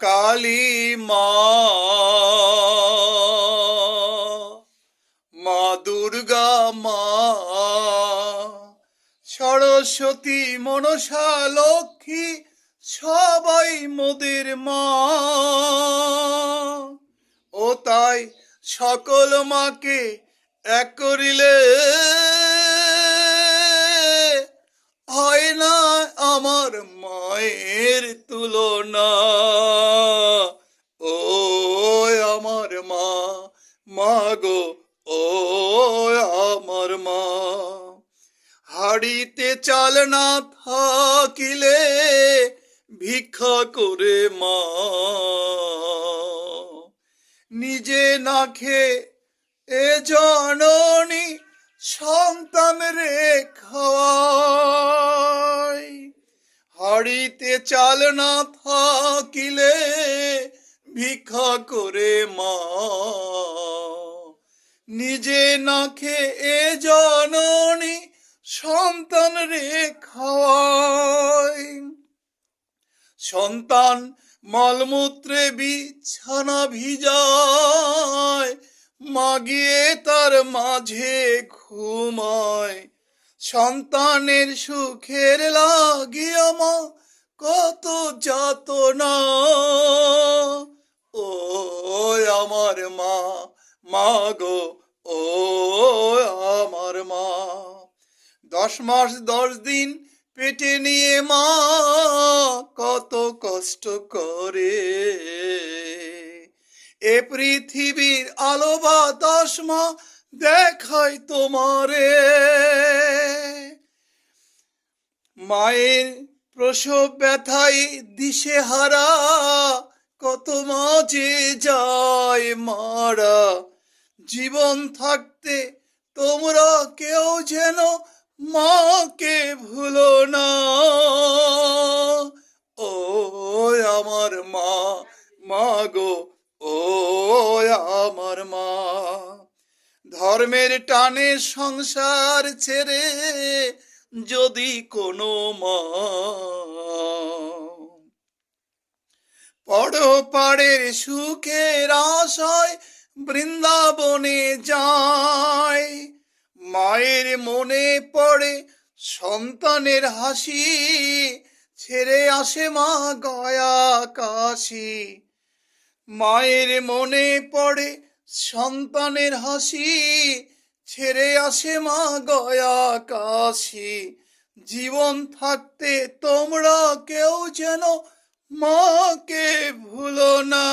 কালী মা। মা দুর্গা মা। সরস্বতী মনসা লক্ষ্মী সবাই মোদের মা। ও তাই সকল মাকে এক করিলে হয় না আমার মায়ের তুলনা। মা গো ও আমার মা। হাড়িতে চাল না থাকিলে ভিক্ষা করে মা। নিজে না খেয়ে এ জননী সন্তান রে খাওয়াই। হাড়িতে চাল না থাকিলে ভিক্ষা করে মা। নিজে না খেয়ে এ জননী সন্তান রে খাওয়ায় সন্তান মলমূত্রে বিছানা ভিজায়, মাগিয়ে তার মাঝে ঘুমায়। সন্তানের সুখের লাগিয়া মা কত যাতনা। ও আমার মা মা গো ও আমার মা দশ মাস, দশ দিন পেটে নিয়ে মা কত কষ্ট করে। এ পৃথিবীর আলো বাতাস মা দেখায় তোমারে। মায়ের প্রসব ব্যথায় দিশে হারা কত মাঝে যায় মারা। জীবন থাকতে তোমরা যেন মাকে ভুলো না। ও আমার মা মা গো ও আমার মা। ধর্মের টানে সংসার ছেড়ে যদি কোনো মা। পড়ো পাড়ের সুখের আশয় বৃন্দাবনে যায় মায়ের মনে পড়ে সন্তানের হাসি, ছেড়ে আসে মা গয়া কাশি। মায়ের মনে পড়ে সন্তানের হাসি, ছেড়ে আসে মা গয়া কাশি। জীবন থাকতে তোমরা কেউ যেন মাকে ভুলো না।